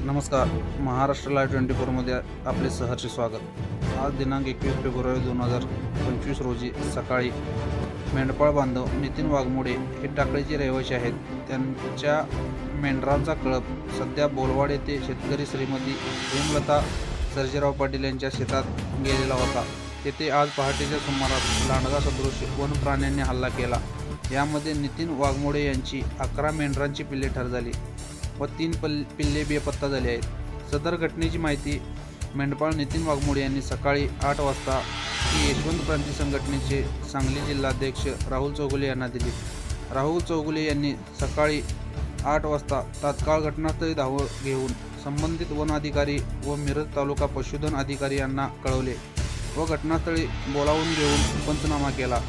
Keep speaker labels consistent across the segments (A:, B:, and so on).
A: नमस्कार. Maharashtra live twenty फोरमध्ये आपले सहर्ष स्वागत. आज दिनांक एकवीस फेब्रुवारी दोन हजार पंचवीस रोजी सकाळी मेंढपाळ बांधव नितीन वाघमोडे हे टाकळीचे रहिवासी आहेत. त्यांच्या मेंढरांचा कळप सध्या बोलवाड येथे शेतकरी श्रीमती हेमलता सर्जेराव पाटील यांच्या शेतात गेलेला होता. तेथे आज पहाटेच्या सुमारास लांडगा सदृश वन प्राण्यांनी हल्ला केला. यामध्ये नितीन वाघमोडे यांची अकरा मेंढरांची पिल्ले ठर झाली. व तीन पल पिल्ले बेपत्ता झाले आहेत. सदर घटनेची माहिती मेंढपाळ नितीन वाघमोडे यांनी सकाळी आठ वाजता यशवंत क्रांती संघटनेचे सांगली जिल्हाध्यक्ष राहुल चौगुले यांना दिली. राहुल चौगुले यांनी सकाळी आठ वाजता तात्काळ घटनास्थळी धाव घेऊन संबंधित वन अधिकारी व मिरज तालुका पशुधन अधिकारी यांना कळवले व घटनास्थळी बोलावून घेऊन पंचनामा केला.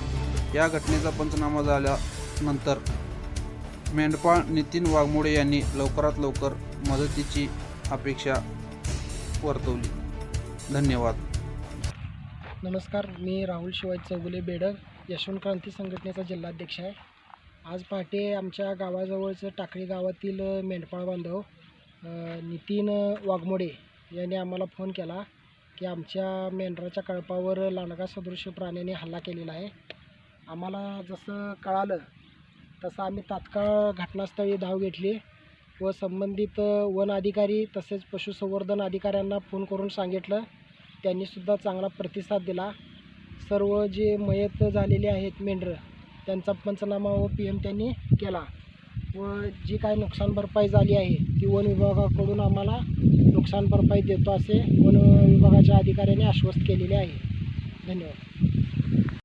A: या घटनेचा पंचनामा झाल्यानंतर मेंढपाळ नितीन वाघमोडे यांनी लवकरात लवकर मदतीची अपेक्षा वर्तवली. धन्यवाद.
B: नमस्कार मी राहुल शिवाय चौगुले बेडग यशवंत क्रांती संघटनेचा जिल्हाध्यक्ष आहे. आज पहाटे आमच्या गावाजवळचं टाकळी गावातील मेंढपाळ बांधव नितीन वाघमोडे यांनी आम्हाला फोन केला की आमच्या मेंढराच्या कळपावर लांडगा सदृश प्राण्याने हल्ला केलेला आहे. आम्हाला जसं कळालं तसं आम्ही तात्काळ घटनास्थळी धाव घेतली व संबंधित वन अधिकारी तसेच पशुसंवर्धन अधिकाऱ्यांना फोन करून सांगितलं. त्यांनीसुद्धा चांगला प्रतिसाद दिला. सर्व जे मयत झालेले आहेत मेंढरं त्यांचा पंचनामा व पी एम त्यांनी केला. व जी काय नुकसान भरपाई झाली आहे ती वन विभागाकडून आम्हाला नुकसान भरपाई देतो असे वन विभागाच्या अधिकाऱ्यांनी आश्वस्त केलेले आहे. धन्यवाद.